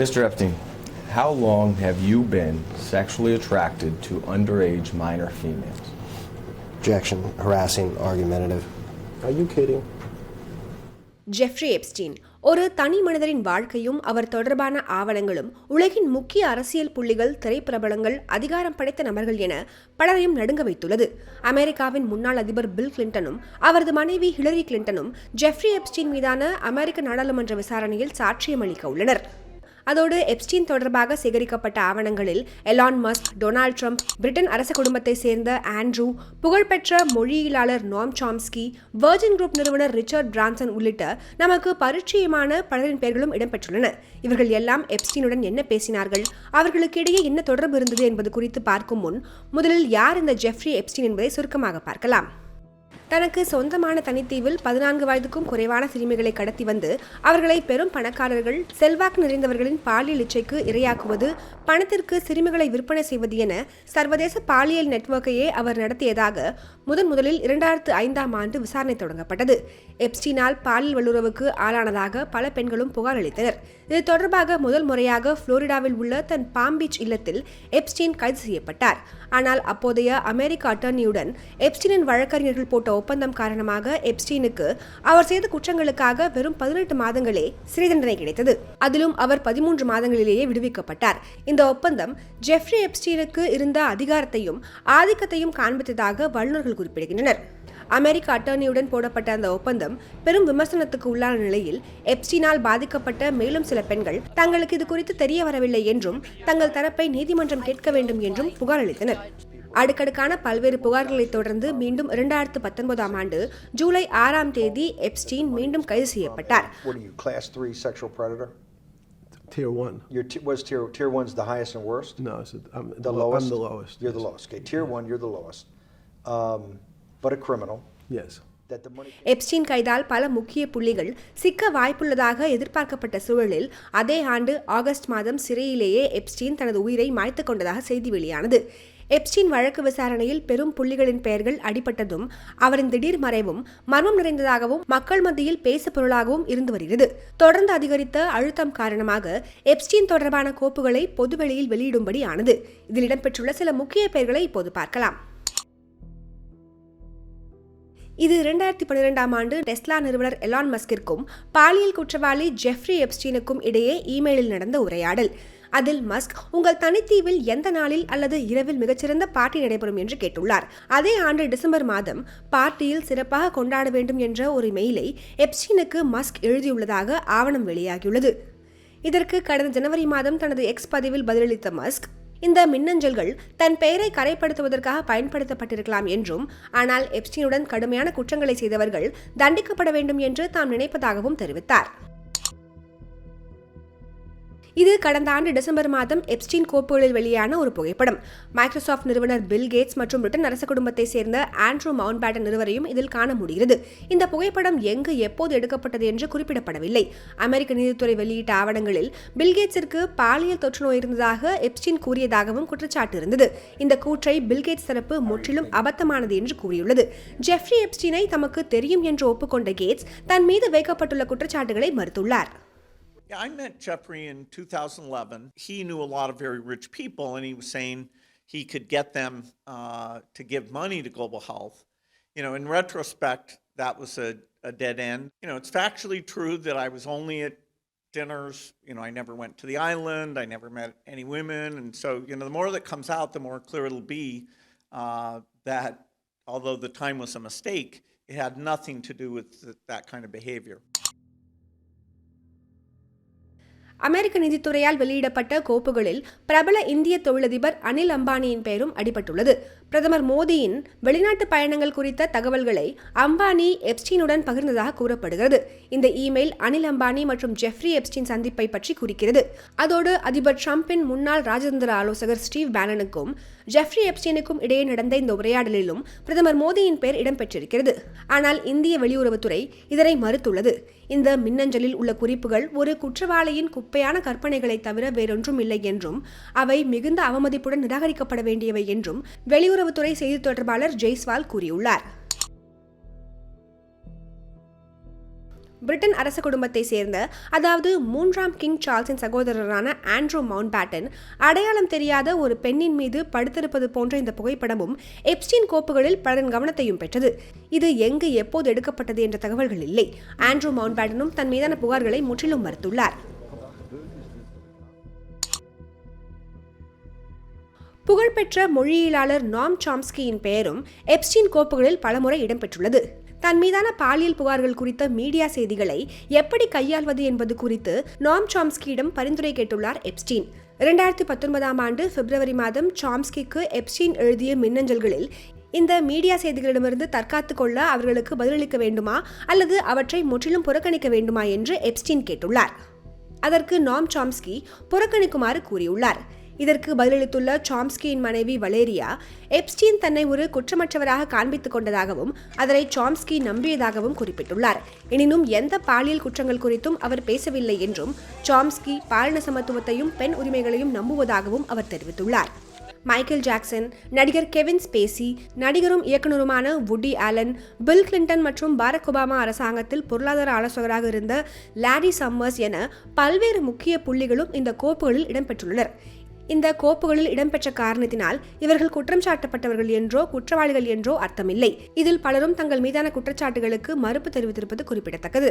Mr. Epstein, how long have you been sexually attracted to underage minor females? Objection, harassing, argumentative. Are you kidding? Jeffrey Epstein ஒரு தனி மனிதரின் வாழ்க்கையும் அவர் தொடர்பான ஆவணங்களும் உலகின் முக்கிய அரசியல் புள்ளிகள் திரைப்பிரபலங்கள் அதிகாரம் படைத்த நபர்கள் என பலரையும் நடுங்க வைத்துள்ளது அமெரிக்காவின் முன்னாள் அதிபர் பில் கிளின்டனும் அவரது மனைவி ஹிலரி கிளின்டனும் ஜெஃப்ரி எப்ஸ்டீன் மீதான அமெரிக்க நாடாளுமன்ற விசாரணையில் சாட்சியமளிக்க உள்ளனர் அதோடு எப்ஸ்டீன் தொடர்பாக சேகரிக்கப்பட்ட ஆவணங்களில் Elon Musk Donald Trump Britain அரச குடும்பத்தை சேர்ந்த ஆண்ட்ரூ புகழ்பெற்ற மொழியியலாளர் நோம் சாம்ஸ்கி வெர்ஜின் குரூப் நிறுவனர் ரிச்சர்ட் பிரான்சன் உள்ளிட்ட நமக்கு பரிச்சயமான பலரின் பெயர்களும் இடம்பெற்றுள்ளன. இவர்கள் எல்லாம் எப்ஸ்டீனுடன் என்ன பேசினார்கள்? அவர்களுக்கு இடையே என்ன தொடர்பு இருந்தது என்பது குறித்து பார்க்கும் முன் முதலில் யார் இந்த ஜெஃப்ரி எப்ஸ்டீன் என்பதை சுருக்கமாக பார்க்கலாம். தனக்கு சொந்தமான தனித்தீவில் பதினான்கு வயதுக்கும் குறைவான சிறுமிகளை கடத்தி வந்து அவர்களை பெரும் பணக்காரர்கள் செல்வாக்கு நிறைந்தவர்களின் பாலியல் இச்சைக்கு இரையாக்குவது பணத்திற்கு சிறுமிகளை விற்பனை செய்வது என சர்வதேச பாலியல் நெட்வொர்க்கையே அவர் நடத்தியதாக முதன் முதலில் இரண்டாயிரத்து ஐந்தாம் ஆண்டு விசாரணை தொடங்கப்பட்டது. எப்ஸ்டினால் பாலியல் வல்லுறவுக்கு ஆளானதாக பல பெண்களும் புகார் அளித்தனர். இது தொடர்பாக முதல் முறையாக புளோரிடாவில் உள்ள தன் பாம் பீச் இல்லத்தில் எப்ஸ்டீன் கைது செய்யப்பட்டார். ஆனால் அப்போதைய அமெரிக்க அட்டர்னியுடன் எப்ஸ்டீனின் வழக்கறிஞர்கள் போட்ட ஒப்பந்தம் காரணமாக எப்ஸ்டீனுக்கு அவர் செய்த குற்றங்களுக்காக வெறும் பதினெட்டு மாதங்களே சிறை தண்டனை கிடைத்தது. அதிலும் அவர் பதிமூன்று மாதங்களிலேயே விடுவிக்கப்பட்டார். இந்த ஒப்பந்தம் ஜெஃப்ரி எப்ஸ்டீனுக்கு இருந்த அதிகாரத்தையும் ஆதிக்கத்தையும் காண்பித்ததாக வல்லுநர்கள் குறிப்பிடுகின்றனர். அமெரிக்க அட்டர்னியுடன் போடப்பட்ட அந்த ஒப்பந்தம் பெரும் விமர்சனத்துக்கு உள்ளான நிலையில் எப்ஸ்டீனால் பாதிக்கப்பட்ட மேலும் சில பெண்கள் தங்களுக்கு இது குறித்து தெரிய வரவில்லை என்றும் தங்கள் தரப்பை நீதிமன்றம் கேட்க வேண்டும் என்றும் புகார் அளித்தனர். அடுக்கடுக்கான பல்வேறு புகார்களை தொடர்ந்து மீண்டும் இரண்டாயிரத்து பத்தொன்பதாம் ஆண்டு ஜூலை ஆறாம் தேதி எப்ஸ்டீன் மீண்டும் கைது செய்யப்பட்டார் What are you, class three sexual predator? Tier one. Your t- was tier tier one's the highest and worst. No, it's a, I'm The lowest. I'm the lowest. You're the lowest. Okay, tier one, you're the lowest. Um, but a criminal. Yes. Epstein கைதால் பல முக்கிய புள்ளிகள் சிக்க வாய்ப்புள்ளதாக எதிர்பார்க்கப்பட்ட சூழலில் அதே ஆண்டு August மாதம் சிறையிலேயே எப்ஸ்டீன் தனது உயிரை மாய்த்துக் கொண்டதாக செய்தி வெளியானது எப்ஸ்டீன் வழக்கு விசாரணையில் பெரும் புள்ளிகளின் பெயர்கள் அடிபட்டதும் அவரின் திடீர் மறைவும் மர்மம் நிறைந்ததாகவும் மக்கள் மத்தியில் பேசுபொருளாகவும் இருந்து வருகிறது. தொடர்ந்து அதிகரித்த அழுத்தம் காரணமாக எப்ஸ்டீன் தொடர்பான கோப்புகளை பொதுவெளியில் வெளியிடும்படி ஆனது இதில் இடம்பெற்றுள்ள சில முக்கிய பெயர்களை இப்போது பார்க்கலாம். இது இரண்டாயிரத்தி பன்னிரெண்டாம் ஆண்டு டெஸ்லா நிறுவனர் எலான் மஸ்கிற்கும் பாலியல் குற்றவாளி ஜெஃப்ரி எப்ஸ்டீனுக்கும் இடையே இமெயிலில் நடந்த உரையாடல். அதில் மஸ்க் உங்கள் தனித்தீவில் எந்த நாளில் அல்லது இரவில் மிகச்சிறந்த பார்ட்டி நடைபெறும் என்று கேட்டுள்ளார். அதே ஆண்டு டிசம்பர் மாதம் பார்ட்டியில் சிறப்பாக கொண்டாட வேண்டும் என்ற ஒரு மெயிலை எப்ஸ்டீனுக்கு மஸ்க் எழுதியுள்ளதாக ஆவணம் வெளியாகியுள்ளது. இதற்கு கடந்த ஜனவரி மாதம் தனது எக்ஸ் பதிவில் பதிலளித்த மஸ்க் இந்த மின்னஞ்சல்கள் தன் பெயரை கரைப்படுத்துவதற்காக பயன்படுத்தப்பட்டிருக்கலாம் என்றும் ஆனால் எப்ஸ்டீனுடன் கடுமையான குற்றங்களை செய்தவர்கள் தண்டிக்கப்பட வேண்டும் என்று தாம் நினைப்பதாகவும் தெரிவித்தார். இது கடந்த ஆண்டு டிசம்பர் மாதம் எப்ஸ்டீன் கோப்புகளில் வெளியான ஒரு புகைப்படம். மைக்ரோசாஃப்ட் நிறுவனர் பில் கேட்ஸ் மற்றும் பிரிட்டன் அரச குடும்பத்தை சேர்ந்த ஆண்ட்ரூ மவுண்ட் பேட்டன் இருவரையும் இதில் காண முடிகிறது. இந்த புகைப்படம் எங்கு எப்போது எடுக்கப்பட்டது என்று குறிப்பிடப்படவில்லை. அமெரிக்க நீதித்துறை வெளியிட்ட ஆவணங்களில் பில்கேட்ஸிற்கு பாலியல் தொற்று நோய் இருந்ததாக எப்ஸ்டீன் கூறியதாகவும் குற்றச்சாட்டு இருந்தது. இந்த கூற்றை பில்கேட்ஸ் தரப்பு முற்றிலும் அபத்தமானது என்று கூறியுள்ளது. ஜெஃப்ரி எப்ஸ்டீனை தமக்கு தெரியும் என்று ஒப்புக்கொண்ட கேட்ஸ் தன் மீது வைக்கப்பட்டுள்ள குற்றச்சாட்டுகளை மறுத்துள்ளார். Yeah, I met Jeffrey in 2011. He knew a lot of very rich people, and he was saying he could get them uh, to give money to global health. You know, in retrospect, that was a, a dead end. You know, it's factually true that I was only at dinners. You know, I never went to the island. I never met any women. And so, you know, the more that comes out, the more clear it'll be uh, that although the time was a mistake, it had nothing to do with th- that kind of behavior. அமெரிக்க நிதித்துறையால் வெளியிடப்பட்ட கோப்புகளில் பிரபல இந்திய தொழிலதிபர் அனில் அம்பானியின் பெயரும் அடிபட்டுள்ளது. பிரதமர் மோடியின் வெளிநாட்டு பயணங்கள் குறித்த தகவல்களை அம்பானி எப்ஸ்டீனுடன் பகிர்ந்ததாக கூறப்படுகிறது. இந்த இமெயில் அனில் அம்பானி மற்றும் ஜெஃப்ரி எப்ஸ்டீன் சந்திப்பை பற்றி குறிக்கிறது. அதோடு அதிபர் ட்ரம்பின் முன்னாள் ராஜதந்திர ஆலோசகர் ஸ்டீவ் பேனனுக்கும் ஜெஃப்ரி எப்ஸ்டீனுக்கும் இடையே நடந்த இந்த உரையாடலிலும் பிரதமர் மோடியின் பெயர் இடம்பெற்றிருக்கிறது. ஆனால் இந்திய வெளியுறவுத்துறை இதனை மறுத்துள்ளது. இந்த மின்னஞ்சலில் உள்ள குறிப்புகள் ஒரு குற்றவாளியின் குப்பையான கற்பனைகளை தவிர வேறொன்றும் இல்லை என்றும் அவை மிகுந்த அவமதிப்புடன் நிராகரிக்கப்பட வேண்டியவை என்றும் வெளியுறவுத்துறை செய்தி தொடர்பாளர் ஜெய்ஸ்வால் கூறியுள்ளார். பிரிட்டன் அரச குடும்பத்தை சேர்ந்த அதாவது மூன்றாம் கிங் சார்ல்ஸின் சகோதரரான ஆண்ட்ரூ மவுண்ட் பேட்டன் அடையாளம் தெரியாத ஒரு பெண்ணின் மீது படுத்திருப்பது போன்ற இந்த புகைப்படமும் எப்ஸ்டீன் கோப்புகளில் பலரின் கவனத்தையும் பெற்றது. இது எங்கு எப்போது எடுக்கப்பட்டது என்ற தகவல்கள் இல்லை. ஆண்ட்ரூ மவுண்ட் பேட்டனும் தன் மீதான புகார்களை முற்றிலும் மறுத்துள்ளார். புகழ்பெற்ற மொழியியலாளர் நாம் சாம்ஸ்கியின் பெயரும் எப்ஸ்டீன் கோப்புகளில் பலமுறை இடம்பெற்றுள்ளது. தன் மீதான பாலியல் புகார்கள் குறித்த மீடியா செய்திகளை எப்படி கையாள்வது என்பது குறித்து நாம் சாம்ஸ்கியிடம் பரிந்துரை கேட்டுள்ளார் எப்ஸ்டீன். இரண்டாயிரத்தி பத்தொன்பதாம் ஆண்டு பிப்ரவரி மாதம் சாம்ஸ்கிக்கு எப்ஸ்டீன் எழுதிய மின்னஞ்சல்களில் இந்த மீடியா செய்திகளிடமிருந்து தற்காத்துக் கொள்ள அவர்களுக்கு பதிலளிக்க வேண்டுமா அல்லது அவற்றை முற்றிலும் புறக்கணிக்க வேண்டுமா என்று எப்ஸ்டீன் கேட்டுள்ளார். அதற்கு நாம் சாம்ஸ்கி புறக்கணிக்குமாறு கூறியுள்ளார். இதற்கு பதிலளித்துள்ள சாம்ஸ்கியின் மனைவி வலேரியா எப்ஸ்டீன் தன்னை ஒரு குற்றமற்றவராக காண்பித்துக் கொண்டதாகவும் அதனை சாம்ஸ்கி நம்பியதாகவும் குறிப்பிட்டுள்ளார். எனினும் எந்த பாலியல் குற்றங்கள் குறித்தும் அவர் பேசவில்லை என்றும் சாம்ஸ்கி பாலின சமத்துவத்தையும் பெண் உரிமைகளையும் நம்புவதாகவும் அவர் தெரிவித்துள்ளார். மைக்கேல் ஜாக்சன் நடிகர் கெவின் ஸ்பேசி நடிகரும் இயக்குனருமான வுட்டி ஆலன் பில் கிளின்டன் மற்றும் பாரக் ஒபாமா அரசாங்கத்தில் பொருளாதார ஆலோசகராக இருந்த லாரி சம்மர்ஸ் என பல்வேறு முக்கிய புள்ளிகளும் இந்த கோப்புகளில் இடம்பெற்றுள்ளனர். இந்த கோப்புகளில் இடம்பெற்ற காரணத்தினால் இவர்கள் குற்றம் சாட்டப்பட்டவர்கள் என்றோ குற்றவாளிகள் என்றோ அர்த்தமில்லை. இதில் பலரும் தங்கள் மீதான குற்றச்சாட்டுகளுக்கு மறுப்பு தெரிவித்திருப்பது குறிப்பிடத்தக்கது.